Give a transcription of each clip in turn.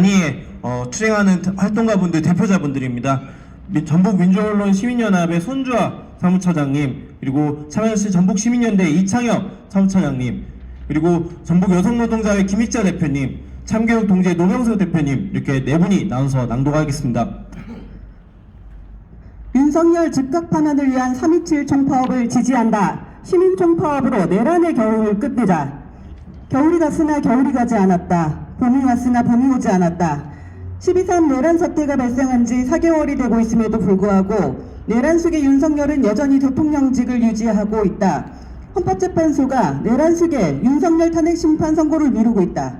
많이 어, 대- 활동가분들 대표자분들입니다. 미- 전북 민주언론 시민연합의 손주아 사무처장님 그리고 참여시 전북 시민연대 이창엽 사무처장님 그리고 전북 여성노동자회 김익자 대표님 참교육 동제 노명석 대표님 이렇게 네 분이 나눠서 낭독하겠습니다. 윤석열 즉각 파면을 위한 3.27 총파업을 지지한다. 시민 총파업으로 내란의 겨울을 끝내자. 겨울이 갔으나 겨울이 가지 않았다. 봄이 왔으나 봄이 오지 않았다. 12.3 내란 사태가 발생한 지 4개월이 되고 있음에도 불구하고 내란 속의 윤석열은 여전히 대통령직을 유지하고 있다. 헌법재판소가 내란 속에 윤석열 탄핵 심판 선고를 미루고 있다.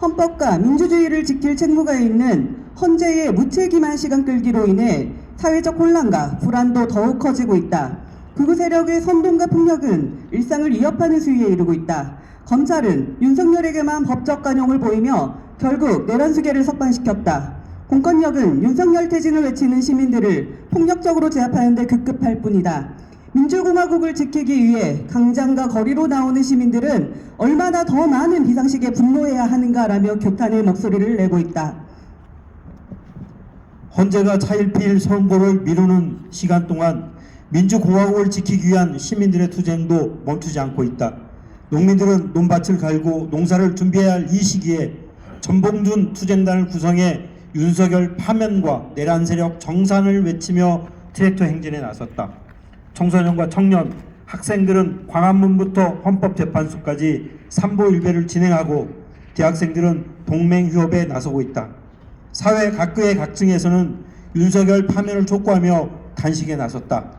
헌법과 민주주의를 지킬 책무가 있는 헌재의 무책임한 시간 끌기로 인해 사회적 혼란과 불안도 더욱 커지고 있다. 극우 세력의 선동과 폭력은 일상을 위협하는 수위에 이르고 있다. 검찰은 윤석열에게만 법적 관용을 보이며 결국 내란 수계를 석방시켰다. 공권력은 윤석열 퇴진을 외치는 시민들을 폭력적으로 제압하는 데 급급할 뿐이다. 민주공화국을 지키기 위해 강장과 거리로 나오는 시민들은 얼마나 더 많은 비상식에 분노해야 하는가라며 규탄의 목소리를 내고 있다. 헌재가 차일피일 선고를 미루는 시간 동안 민주공화국을 지키기 위한 시민들의 투쟁도 멈추지 않고 있다. 농민들은 논밭을 갈고 농사를 준비해야 할 이 시기에 전봉준 투쟁단을 구성해 윤석열 파면과 내란 세력 정산을 외치며 트랙터 행진에 나섰다. 청소년과 청년, 학생들은 광화문부터 헌법재판소까지 삼보일배를 진행하고 대학생들은 동맹휴업에 나서고 있다. 사회 각계의 각층에서는 윤석열 파면을 촉구하며 단식에 나섰다.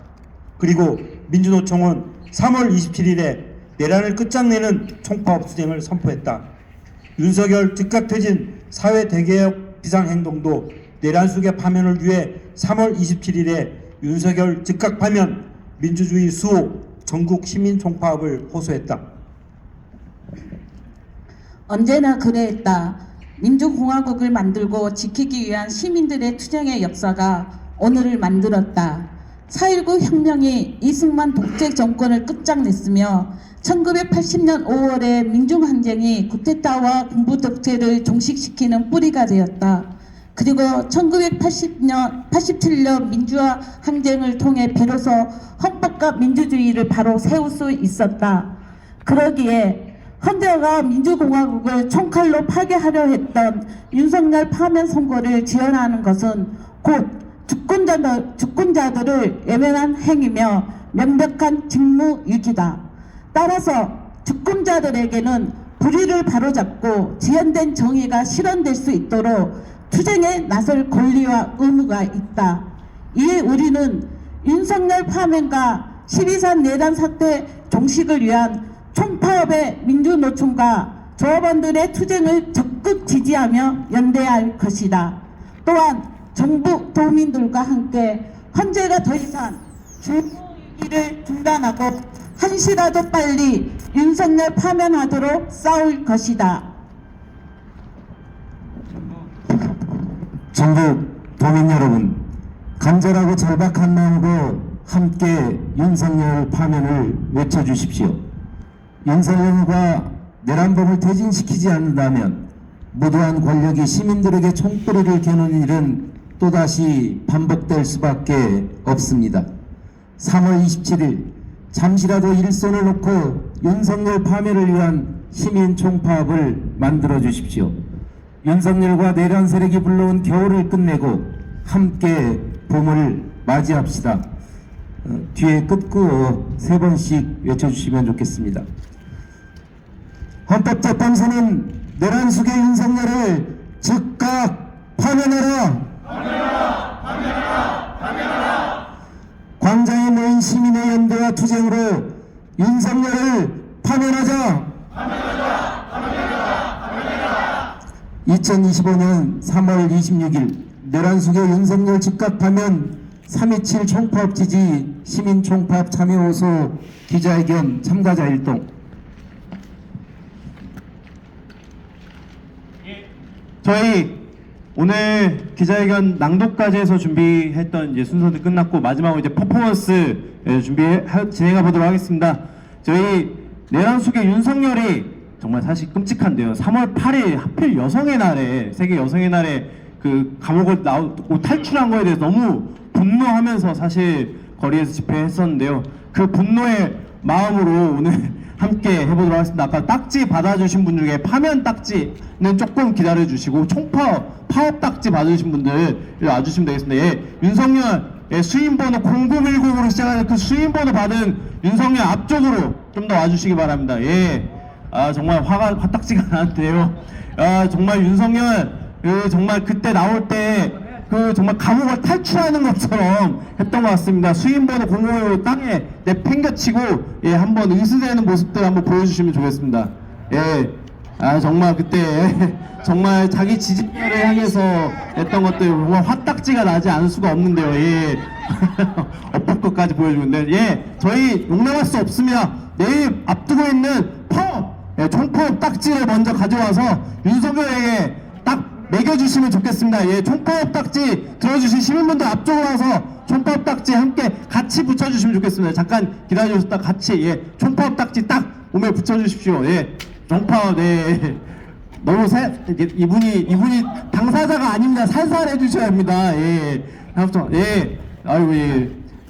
그리고 민주노총은 3월 27일에 내란을 끝장내는 총파업 투쟁을 선포했다. 윤석열 즉각 퇴진 사회 대개혁 비상행동도 내란 속의 파면을 위해 3월 27일에 윤석열 즉각 파면 민주주의 수호 전국 시민 총파업을 호소했다. 언제나 그래했다. 민주공화국을 만들고 지키기 위한 시민들의 투쟁의 역사가 오늘을 만들었다. 4.19 혁명이 이승만 독재 정권을 끝장냈으며 1980년 5월에 민중항쟁이 쿠데타와 군부 독재를 종식시키는 뿌리가 되었다. 그리고 1980년, 87년 민주화 항쟁을 통해 비로소 헌법과 민주주의를 바로 세울 수 있었다. 그러기에 헌재가 민주공화국을 총칼로 파괴하려 했던 윤석열 파면 선고를 지원하는 것은 곧 주권자들, 주권자들을 외면한 행위며 명백한 직무유기다. 따라서 주권자들에게는 불의를 바로잡고 지연된 정의가 실현될 수 있도록 투쟁에 나설 권리와 의무가 있다. 이에 우리는 윤석열 파면과 12.3 내란 사태 종식을 위한 총파업의 민주노총과 조합원들의 투쟁을 적극 지지하며 연대할 것이다. 또한 정부 도민들과 함께 헌재가 더 이상 주의를 중단하고 한시라도 빨리 윤석열 파면하도록 싸울 것이다. 전국 도민 여러분, 간절하고 절박한 마음으로 함께 윤석열 파면을 외쳐주십시오. 윤석열과 내란범을 퇴진시키지 않는다면 무도한 권력이 시민들에게 총뿌리를 겨누는 일은 또다시 반복될 수밖에 없습니다. 3월 27일 잠시라도 일손을 놓고 윤석열 파멸을 위한 시민 총파업을 만들어 주십시오. 윤석열과 내란 세력이 불러온 겨울을 끝내고 함께 봄을 맞이합시다. 어, 뒤에 끝구어 세 번씩 외쳐주시면 좋겠습니다. 헌법재판소는 내란 속의 윤석열을 즉각 파면하라. 광장에 모인 시민의 연대와 투쟁으로 윤석열을 파면하자. 2025년 3월 26일 내란 속의 윤석열 즉각 파면 3.27 총파업 지지 시민 총파업 참여 호소 기자회견 참가자 일동 저희 오늘 기자회견 낭독까지 해서 준비했던 이제 순서도 끝났고 마지막으로 이제 퍼포먼스 예, 준비 진행해 보도록 하겠습니다. 저희 내란 속의 윤석열이 정말 사실 끔찍한데요. 3월 8일 하필 여성의 날에 세계 여성의 날에 그 감옥을 나오고 탈출한 거에 대해서 너무 분노하면서 사실 거리에서 집회했었는데요. 그 분노의 마음으로 오늘 함께 해보도록 하겠습니다. 아까 딱지 받아주신 분 중에 파면 딱지는 조금 기다려주시고 총파업, 파업 딱지 받으신 분들 와주시면 되겠습니다. 예, 윤석열 예, 수임번호 0010으로 시작하는 그 수임번호 받은 윤석열 앞쪽으로 좀 더 와주시기 바랍니다. 예, 아 정말 화가 화딱지가 나는데요. 아 정말 윤석열 그 정말 그때 나올 때 그 정말 감옥을 탈출하는 것처럼 했던 것 같습니다. 수임번호 0015 땅에 내팽겨치고 예 한번 의수되는 모습들 한번 보여주시면 좋겠습니다. 예. 아 정말 그때 정말 자기 지지자를 향해서 했던 것들 정말 화딱지가 나지 않을 수가 없는데요. 예. 엎어컷까지 보여주는데 예 저희 용납할 수 없습니다. 내일 앞두고 있는 파업 예, 총파업 딱지를 먼저 가져와서 윤석열에게 딱 매겨주시면 좋겠습니다. 예, 총파업 딱지 들어주신 시민분들 앞쪽으로 와서 총파업 딱지 함께 같이 붙여주시면 좋겠습니다. 잠깐 기다려주셨다 같이 예, 총파업 딱지 딱 몸에 붙여주십시오. 예, 총파업 네. 너무 살 이분이 이분이 당사자가 아닙니다. 살살 해주셔야 합니다. 예, 아무튼 예, 아이고 예,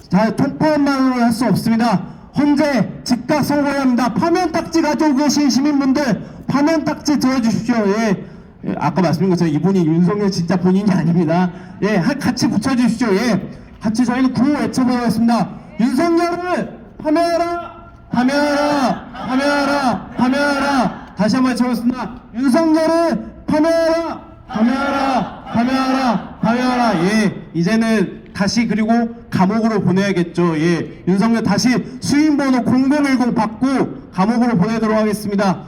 자 총파업만으로 할 수 없습니다. 헌재 즉각 선고해야 합니다. 파면 딱지 가지고 계신 시민분들 파면 딱지 들어주십시오. 예. 예, 아까 말씀드린 것처럼 이분이 윤석열 진짜 본인이 아닙니다. 예, 하- 같이 붙여주십시오. 예, 같이 저희는 구호 외쳐보겠습니다. 윤석열을 파면하라, 파면하라, 파면하라, 파면하라. 다시 한번 외쳐보겠습니다. 윤석열을 파면하라, 파면하라, 파면하라, 파면하라. 예, 이제는 다시 그리고 감옥으로 보내야겠죠. 예, 윤석열 다시 수임번호 0010 받고 감옥으로 보내도록 하겠습니다.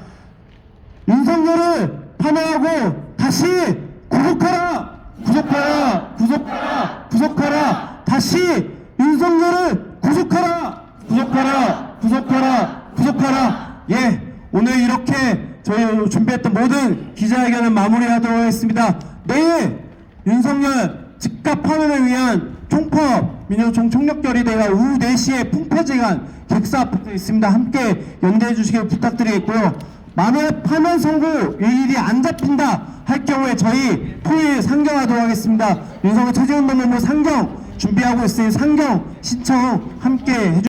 윤석열을 파면하고 다시 구속하라. 구속하라. 구속하라 구속하라. 다시 윤석열을 구속하라. 구속하라. 구속하라. 구속하라. 예 오늘 이렇게 저희 준비했던 모든 기자회견을 마무리하도록 하겠습니다. 내일 윤석열 즉각 파면을 위한 총파업 민주총 총력결의대가 오후 4시에 풍패재간 객사 앞에 있습니다. 함께 연대해 주시길 부탁드리겠고요 만약 파면 선고 이 일이 안 잡힌다 할 경우에 저희 토요일 상경하도록 하겠습니다. 윤석열 법무부 상경 준비하고 있으니 상경 신청 함께 해주